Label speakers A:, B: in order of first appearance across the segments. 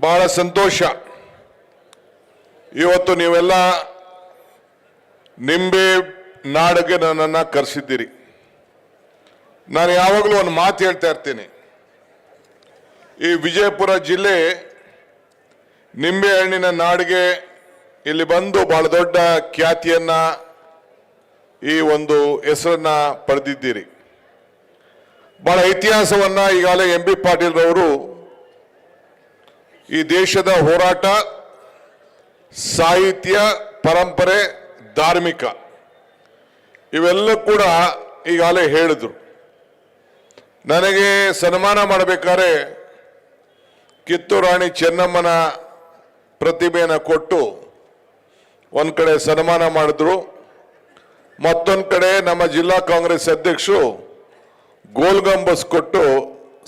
A: ಬಹಳ ಸಂತೋಷ. ಇವತ್ತು ನೀವೆಲ್ಲ ನಿಂಬೆ ನಾಡಿಗೆ ನನ್ನನ್ನು ಕರೆಸಿದ್ದೀರಿ. ನಾನು ಯಾವಾಗಲೂ ಒಂದು ಮಾತು ಹೇಳ್ತಾ ಇರ್ತೀನಿ. ಈ ವಿಜಯಪುರ ಜಿಲ್ಲೆ ನಿಂಬೆ ಹಣ್ಣಿನ ನಾಡಿಗೆ ಇಲ್ಲಿ ಬಂದು ಬಹಳ ದೊಡ್ಡ ಖ್ಯಾತಿಯನ್ನ ಈ ಒಂದು ಹೆಸರನ್ನ ಪಡೆದಿದ್ದೀರಿ. ಬಹಳ ಇತಿಹಾಸವನ್ನ ಈಗಾಗಲೇ ಎಂ ಬಿ ಪಾಟೀಲ್ ರವರು ಈ ದೇಶದ ಹೋರಾಟ ಸಾಹಿತ್ಯ ಪರಂಪರೆ ಧಾರ್ಮಿಕ ಇವೆಲ್ಲ ಕೂಡ ಈಗಾಗಲೇ ಹೇಳಿದ್ರು. ನನಗೆ ಸನ್ಮಾನ ಮಾಡಬೇಕಾದ್ರೆ ಕಿತ್ತೂರು ರಾಣಿ ಚೆನ್ನಮ್ಮನ ಪ್ರತಿಭೆಯನ್ನು ಕೊಟ್ಟು ಒಂದು ಕಡೆ ಸನ್ಮಾನ ಮಾಡಿದ್ರು. ಮತ್ತೊಂದು ಕಡೆ ನಮ್ಮ ಜಿಲ್ಲಾ ಕಾಂಗ್ರೆಸ್ ಅಧ್ಯಕ್ಷರು ಗೋಲ್ಗಂಬಸ್ ಕೊಟ್ಟು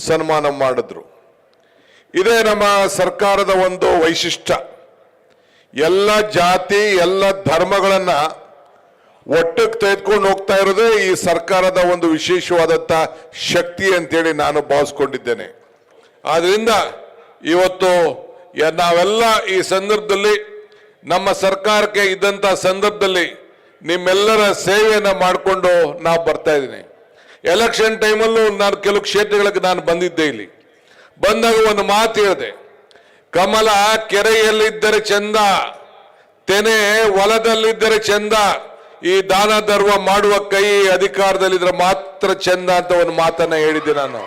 A: ಸನ್ಮಾನ ಮಾಡಿದ್ರು. ಇದೇ ನಮ್ಮ ಸರ್ಕಾರದ ಒಂದು ವೈಶಿಷ್ಟ್ಯ. ಎಲ್ಲ ಜಾತಿ, ಎಲ್ಲ ಧರ್ಮಗಳನ್ನ ಒಟ್ಟಿಗೆ ತೆಗೆದುಕೊಂಡು ಹೋಗ್ತಾ ಇರೋದೇ ಈ ಸರ್ಕಾರದ ಒಂದು ವಿಶೇಷವಾದಂತ ಶಕ್ತಿ ಅಂತೇಳಿ ನಾನು ಭಾವಿಸ್ಕೊಂಡಿದ್ದೇನೆ. ಆದ್ರಿಂದ ಇವತ್ತು ನಾವೆಲ್ಲ ಈ ಸಂದರ್ಭದಲ್ಲಿ, ನಮ್ಮ ಸರ್ಕಾರಕ್ಕೆ ಇದ್ದಂತ ಸಂದರ್ಭದಲ್ಲಿ ನಿಮ್ಮೆಲ್ಲರ ಸೇವೆಯನ್ನ ಮಾಡಿಕೊಂಡು ನಾವು ಬರ್ತಾ ಇದ್ದೀನಿ. ಎಲೆಕ್ಷನ್ ಟೈಮಲ್ಲೂ ನಾನು ಕೆಲವು ಕ್ಷೇತ್ರಗಳಿಗೆ ನಾನು ಬಂದಿದ್ದೆ ಇಲ್ಲಿ. ಬಂದಾಗ ಒಂದು ಮಾತು ಹೇಳಿದೆ. ಕಮಲ ಕೆರೆಯಲ್ಲಿದ್ದರೆ ಚಂದ, ತೆನೆ ಹೊಲದಲ್ಲಿದ್ದರೆ ಚಂದ, ಈ ದಾನ ಧರ್ಮ ಮಾಡುವ ಕೈ ಅಧಿಕಾರದಲ್ಲಿದ್ರೆ ಮಾತ್ರ ಚಂದ ಅಂತ ಒಂದು ಮಾತನ್ನ ಹೇಳಿದ್ದೆ ನಾನು.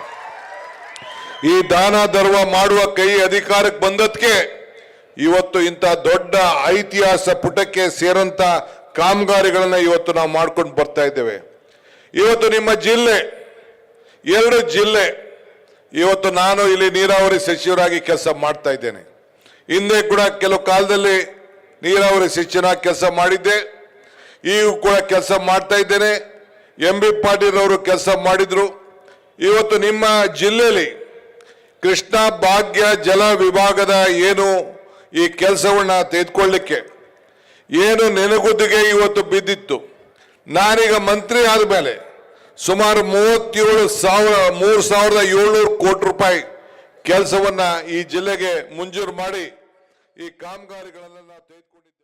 A: ಈ ದಾನ ಧರ್ಮ ಮಾಡುವ ಕೈ ಅಧಿಕಾರಕ್ಕೆ ಬಂದದ್ಕೆ ಇವತ್ತು ಇಂಥ ದೊಡ್ಡ ಐತಿಹಾಸ ಪುಟಕ್ಕೆ ಸೇರಂತ ಕಾಮಗಾರಿಗಳನ್ನ ಇವತ್ತು ನಾವು ಮಾಡ್ಕೊಂಡು ಬರ್ತಾ ಇದ್ದೇವೆ. ಇವತ್ತು ನಿಮ್ಮ ಜಿಲ್ಲೆ, ಎರಡು ಜಿಲ್ಲೆ ಇವತ್ತು ನಾನು ಇಲ್ಲಿ ನೀರಾವರಿ ಸಚಿವರಾಗಿ ಕೆಲಸ ಮಾಡ್ತಾ ಇದ್ದೇನೆ. ಹಿಂದೆ ಕೂಡ ಕೆಲವು ಕಾಲದಲ್ಲಿ ನೀರಾವರಿ ಸಚಿವನಾಗಿ ಕೆಲಸ ಮಾಡಿದ್ದೆ. ಈಗ ಕೂಡ ಕೆಲಸ ಮಾಡ್ತಾ ಇದ್ದೇನೆ. ಎಂ ಬಿ ಪಾಟೀಲ್ ಅವರು ಕೆಲಸ ಮಾಡಿದ್ರು. ಇವತ್ತು ನಿಮ್ಮ ಜಿಲ್ಲೆಯಲ್ಲಿ ಕೃಷ್ಣ ಭಾಗ್ಯ ಜಲ ವಿಭಾಗದ ಏನು ಈ ಕೆಲಸವನ್ನ ತೆಗೆದುಕೊಳ್ಳಿಕ್ಕೆ ಏನು ನೆನಗುದಿಗೆ ಇವತ್ತು ಬಿದ್ದಿತ್ತು. ನಾನೀಗ ಮಂತ್ರಿ ಆದಮೇಲೆ ಸುಮಾರು ಮೂವತ್ತೇಳು ಸಾವಿರ, ಮೂರು ಸಾವಿರದ ಏಳ್ನೂರು ಕೋಟಿ ರೂಪಾಯಿ ಕೆಲಸವನ್ನ ಈ ಜಿಲ್ಲೆಗೆ ಮಂಜೂರು ಮಾಡಿ ಈ ಕಾಮಗಾರಿಗಳನ್ನೆಲ್ಲ ತೆಗೆದುಕೊಂಡಿದ್ದೇವೆ.